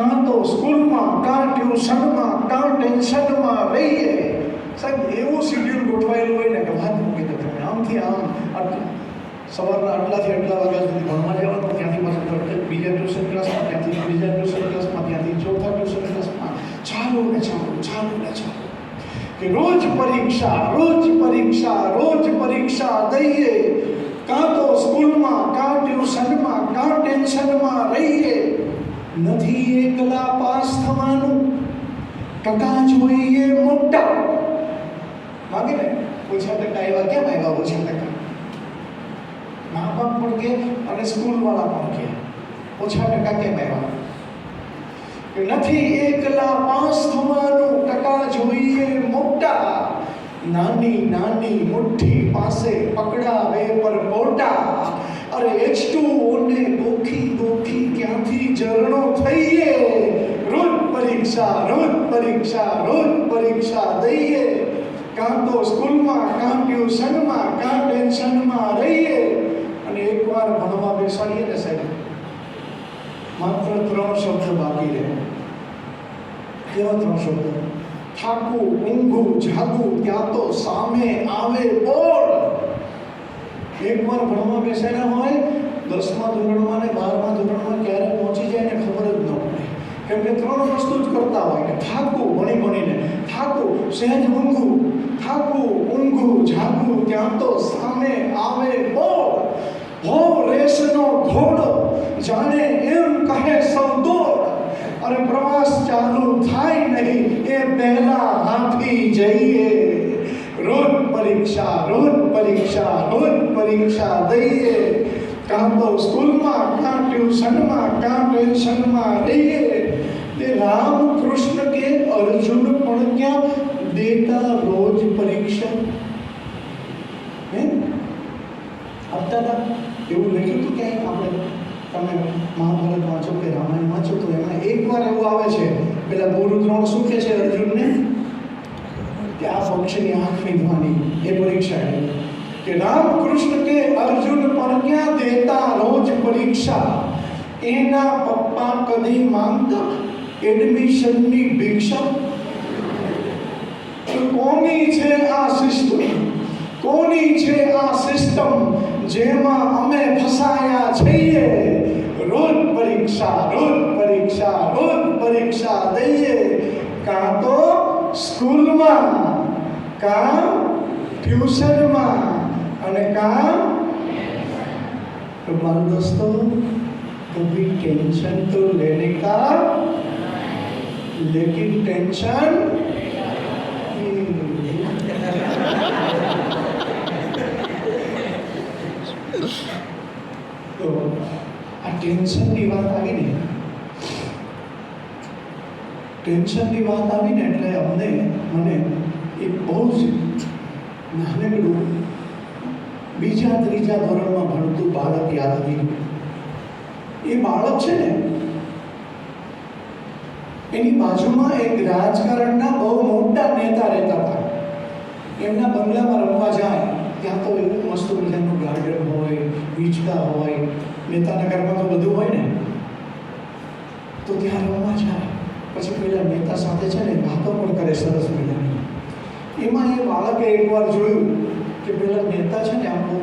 કાં તો સ્કૂલમાં, કાં ટ્યુશનમાં કાં ટેન્શનમાં રહીએ. સાહેબ, એવું શિડ્યુલ ગોઠવાયેલું હોય ને કે વાત મૂકી દો તમે આમથી આમ સવારના આટલાથી આટલા વાગ્યા સુધી ભણવા જવાનું ત્યાંથી પાછું બીજા ટ્યુશન ક્લાસમાં, ત્યાંથી બીજા ટ્યુશન ક્લાસમાં, ત્યાંથી ચોથા ટ્યુશન ક્લાસમાં. ચાલુ ને ચાલુ ચાલુ ને ચાલુ. કે રોજ પરીક્ષા રોજ પરીક્ષા રોજ પરીક્ષા દઈએ. કાં તો સ્કૂલમાં, કાં ટ્યુશનમાં, કાં ટેન્શનમાં રહીએ. નથી એકલા પાસ થવાનું ટકા જોઈએ મોટા. માગે ને? ઓછા ટકા એવા કેમ આવ્યા? ઓછા ટકા. મા બાપ પણ કે અને સ્કૂલવાળા પણ કે. ઓછા ટકા કેમ આવ્યા? નથી એકલા પાસ થવાનું ટકા જોઈએ મોટા. નાની નાની મુઠ્ઠી પાસે પકડાવે પર મોટા. અરે એચ ટુ ઓને ગોખી ગોખી ક્યાંથી ઝરણો થઈએ? રોજ પરીક્ષા રોજ પરીક્ષા રોજ પરીક્ષા દઈએ. કાં તો સ્કૂલમાં, કાં ટ્યુશનમાં, કાં ટેન્શનમાં રહીએ. અને એકવાર ભણવા બેસાડીએ ને સાહેબ, માત્ર ત્રણ શબ્દ બાકી રહે. કેવા ત્રણ શબ્દ? થાકું, ઊંઘું, જાગું ત્યાં તો સામે આવે બોર્ડ એકવાર ભણવા બેસેલા હોય દસમા ધોરણમાં ને બારમા ધોરણમાં ક્યારે પહોંચી જાય ને ખબર જ ન પડે. કેમ કે ત્રણ વસ્તુ જ કરતા હોય કે થાકું ભણી ભણીને થાકવું સહેજ ઊંઘવું થાકવું ઊંઘવું જાગવું ત્યાં તો સામે આવે બોર્ડ હો રેસનો ઘોડો જાણે એમ કહે સંતોડ અને પ્રવાસ ચાલુ થાય નહીં, એ પહેલા હાથી જઈએ. રોજ પરીક્ષા રોજ પરીક્ષા રોજ પરીક્ષા દઈએ. કાં તો સ્કૂલમાં, કાં ટ્યુશનમાં, કાં ટેન્શનમાં રહીએ તે રામ કૃષ્ણ કે અર્જુન પણ ક્યાં દેતા રોજ પરીક્ષા? હે? આપતા હતા? એવું લખ્યું હતું ક્યાંય આપણે તમે મહાભારત વાંચો કે રામાયણ વાંચો તો એમાં એકવાર એવું આવે છે, પેલા ગુરુદ્રોણ શું કહે છે અર્જુનને, કે આ પક્ષની આંખ વીંધવાની, એ પરીક્ષા કે રામ કૃષ્ણ કે અર્જુન પણ ક્યાં દેતા રોજ પરીક્ષા? એના પપ્પા કદી માંગતા? એડમિશનની ભિક્ષા? કોની છે આ સિસ્ટમ કોની છે આ સિસ્ટમ જેમાં અમે ફસાયા છીએ? રોજ પરીક્ષા રોજ પરીક્ષા રોજ પરીક્ષા દઈએ. કાં તો સ્કૂલમાં કાં ટ્યુશનમાં અને કાં तो મારો દોસ્તો कभी टेंशन तो लेने का लेकिन टेंशन તો આ ટેન્શનની વાત આવી ને ટેન્શનની વાત આવી ને એટલે અમને મને એક બહુ જ નાનકડું બીજા ત્રીજા ધોરણમાં ભણતું બાળક યાદ આવ્યું એ બાળક છે ને, એની બાજુમાં એક રાજકારણના બહુ મોટા નેતા રહેતા હતા. એમના બંગલામાં રમવા જાય, ત્યાં તો એવું મસ્ત મજાનું ગાર્ડન હોય વીજતા હોય નેતાના ઘરમાં તો બધું હોય ને. તો ત્યાં રમવા જાય. પછી પેલા નેતા સાથે છે ને વાતો પણ કરે સરસ મજાની. એમાં એ બાળકે એકવાર જોયું કે પેલા નેતા છે ને, આમ બહુ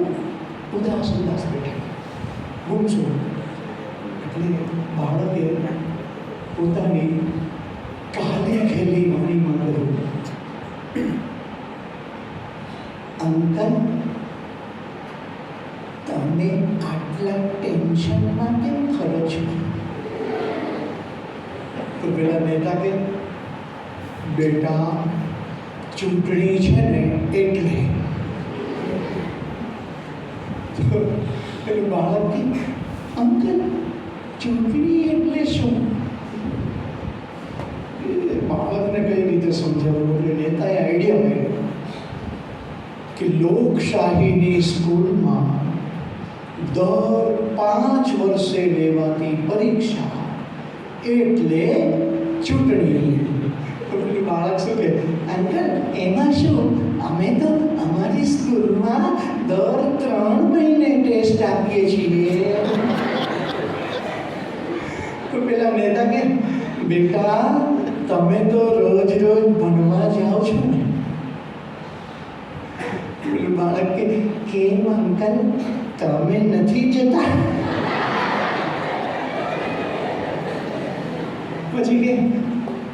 ઉદાસ ઉદાસ બેઠા. ગુમસુમ એટલે બાળકે પોતાની કાલી ખેલી વાણી માંગેલું અંકલ, તમને આટલા ટેન્શનમાં કેમ ખરો છો? તો પેલા નેતા કે, બેટા, ચૂંટણી છે ને, એટલે તો પેલું બાળક કે અંકલ ચૂંટણી એટલે શું એ બાળકને કઈ રીતે સમજાવવું એટલે નેતાએ આઈડિયા કર્યો કે લોકશાહીની સ્કૂલમાં દર પાંચ વર્ષે લેવાતી પરીક્ષા એટલે ચૂંટણી તો પેલી બાળક શું કે અંકલ એમાં શું અમે તો અમારી સ્કૂલમાં દર ત્રણ મહિને ટેસ્ટ આપીએ છીએ. તો પેલા મહેતા કે, બેટા, તમે તો રોજ રોજ ભણવા જાઓ છો ને. બાળક કે, કેમ અંકલ, તમે નથી જતા? પછી કે,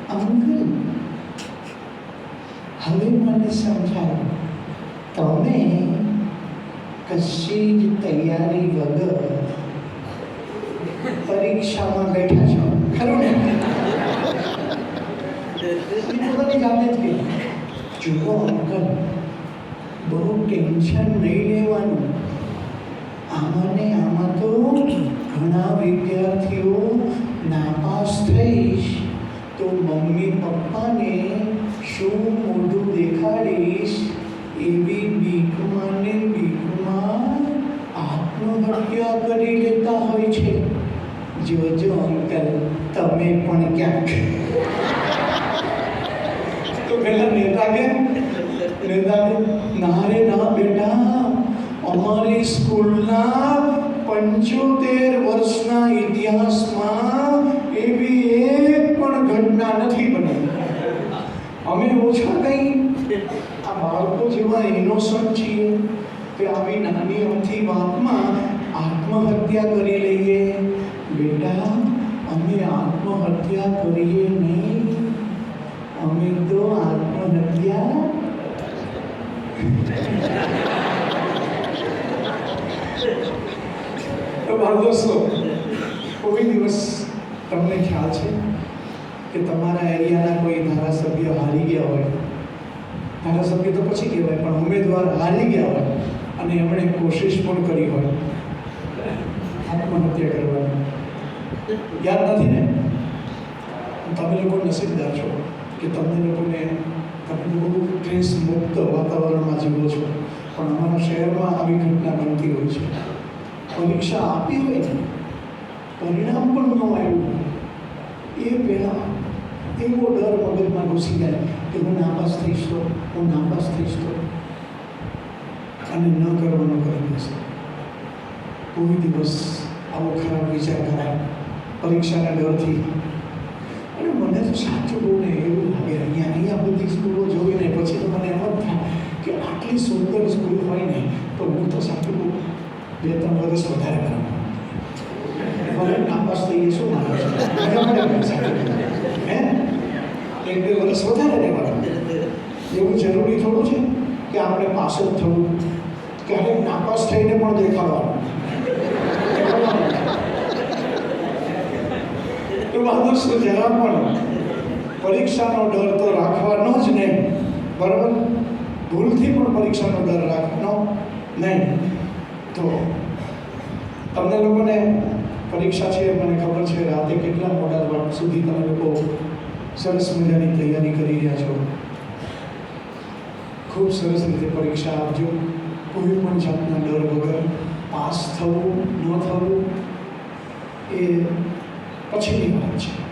અંકલ, હવે મને સમજાવો, તમે કશી જ તૈયારી વગર પરીક્ષામાં બેઠા છો? ખરું ને? બહુ ટેન્શન નહીં લેવાનું. આમાં આમાં તો ઘણા વિદ્યાર્થીઓ નાપાસ થઈશ. તો મમ્મી પપ્પાને શું મોઢું દેખાડીશ એવી બીકમાં ને બીકમાં આત્મહત્યા કરી લેતા હોય છે જોજો અંકલ તમે પણ ક્યાંક. તો પેલા નેતા કે? નેતા કે, ના રે ના બેટા, અમારી સ્કૂલના પંચોતેર વર્ષના ઇતિહાસમાં એવી એક પણ ઘટના નથી બની. અમે ઓછા કંઈ, આ બાળકો જેવા ઇનોસન્ટ છીએ કે આવી નાની અમથી વાતમાં આત્મહત્યા કરી લઈએ. બેટા અમે આત્મહત્યા કરીએ નહીં. અમે તો આત્મહત્યા તો બાળ દોસ્તો, કોઈ દિવસ તમને ખ્યાલ છે કે તમારા એરિયાના કોઈ ધારાસભ્ય હારી ગયા હોય? ધારાસભ્ય તો પછી કહેવાય, પણ ઉમેદવાર હારી ગયા હોય અને એમણે કોશિશ પણ કરી હોય આત્મહત્યા કરવાની યાદ નથી ને? તમે લોકો નસીબદાર છો કે તમને લોકોને તમે લોકો સ્ટ્રેસ મુક્ત વાતાવરણમાં જીવો છો. પણ અમારા શહેરમાં આવી ઘટના બનતી હોય છે. પરીક્ષા આપી હોય છે પરિણામ પણ ન આવ્યું એ પહેલાં એવો ડર મગજમાં ઘૂસી જાય કે હું નાપાસ થઈશ તો, હું નાપાસ થઈશ તો. અને ન કરવાનો કરી દેશે કોઈ દિવસ આવો ખરાબ વિચાર કરાય. પરીક્ષાના ડરથી. અને મને તો સાચું બહુ ને એવું લાગે, અહીંયા અહીંયા બધી સ્કૂલો જોઈને પછી તો મને એમ જ થાય કે આટલી સુંદર સ્કૂલ હોય ને તો હું તો સાચું બહુ બે ત્રણ વર્ષ વધારે કરું ભલે થઈએ શું એક બે વર્ષ વધારે રહેવાનું. એવું જરૂરી થોડું છે કે આપણે પાસ જ થવું? ક્યારેક નાપાસ થઈને પણ દેખાડવાનું. તો માણસો જરા પણ પરીક્ષાનો ડર તો રાખવાનો જ નહીં બરાબર? ભૂલથી પણ પરીક્ષાનો ડર રાખવાનો નહીં તો તમને લોકોને પરીક્ષા છે, મને ખબર છે, રાતે કેટલા મોટા વાગ સુધી તમે લોકો સરસ મજાની તૈયારી કરી રહ્યા છો. ખૂબ સરસ રીતે પરીક્ષા આપજો. કોઈ પણ જાતના ડર વગર પાસ થવું ન થવું એ પછીની વાત છે